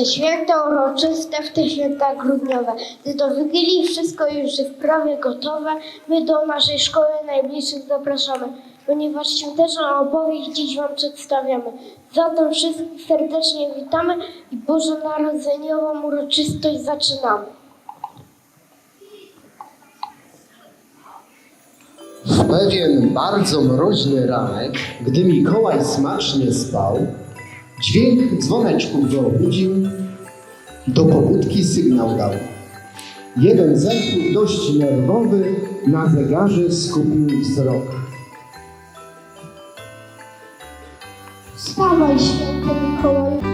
Te święta uroczyste, w te święta grudniowe, gdy do Wigilii wszystko już jest prawie gotowe, my do naszej szkoły najbliższych zapraszamy, ponieważ świąteczną opowieść dziś Wam przedstawiamy. Zatem wszystkich serdecznie witamy i Bożonarodzeniową uroczystość zaczynamy. W pewien bardzo mroźny ranek, gdy Mikołaj smacznie spał, dźwięk dzwoneczków go obudził, do pobudki sygnał dał. Jeden z elfów dość nerwowy na zegarze skupił wzrok. Wstawaj, święty Mikołaju.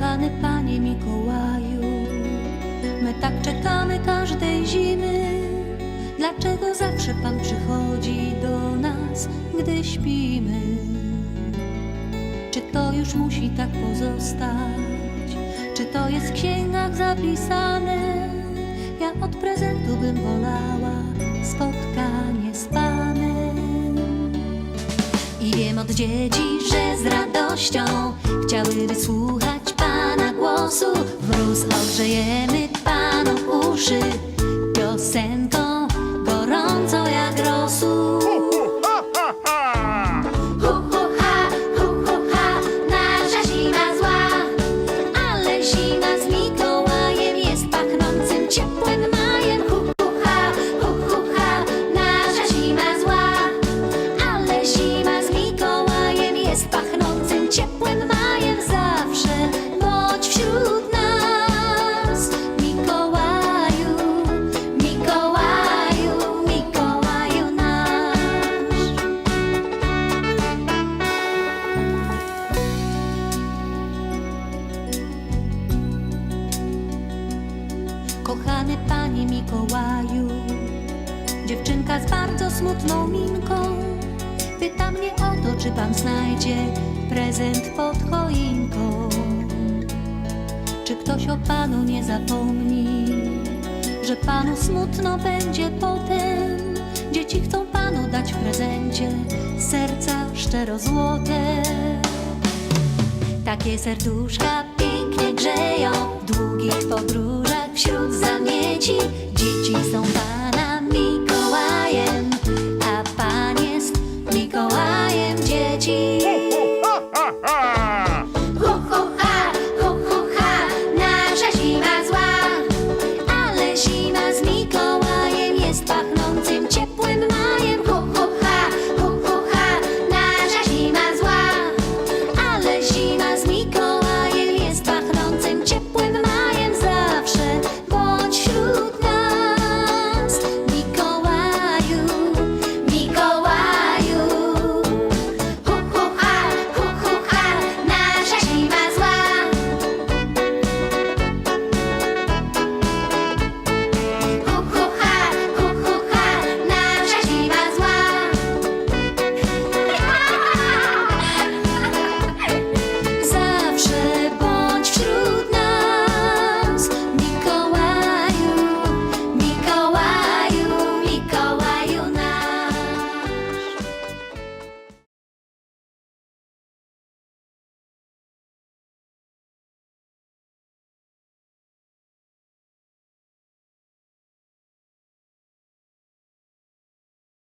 Kochany Panie Mikołaju, my tak czekamy każdej zimy. Dlaczego zawsze Pan przychodzi do nas, gdy śpimy? Czy to już musi tak pozostać? Czy to jest w księgach zapisane? Ja od prezentu bym wolała spotkanie z Panem. I wiem od dzieci, że z radością chciałyby słuchać Pana głosu. Mróz ogrzejemy Panu uszy Kochany Panie Mikołaju, dziewczynka z bardzo smutną minką pyta mnie o to, czy Pan znajdzie prezent pod choinką. Czy ktoś o Panu nie zapomni, że Panu smutno będzie potem? Dzieci chcą Panu dać w prezencie serca szczero złote. Takie serduszka pięknie grzeją w długich podróżach wśród zamieci. Dzieci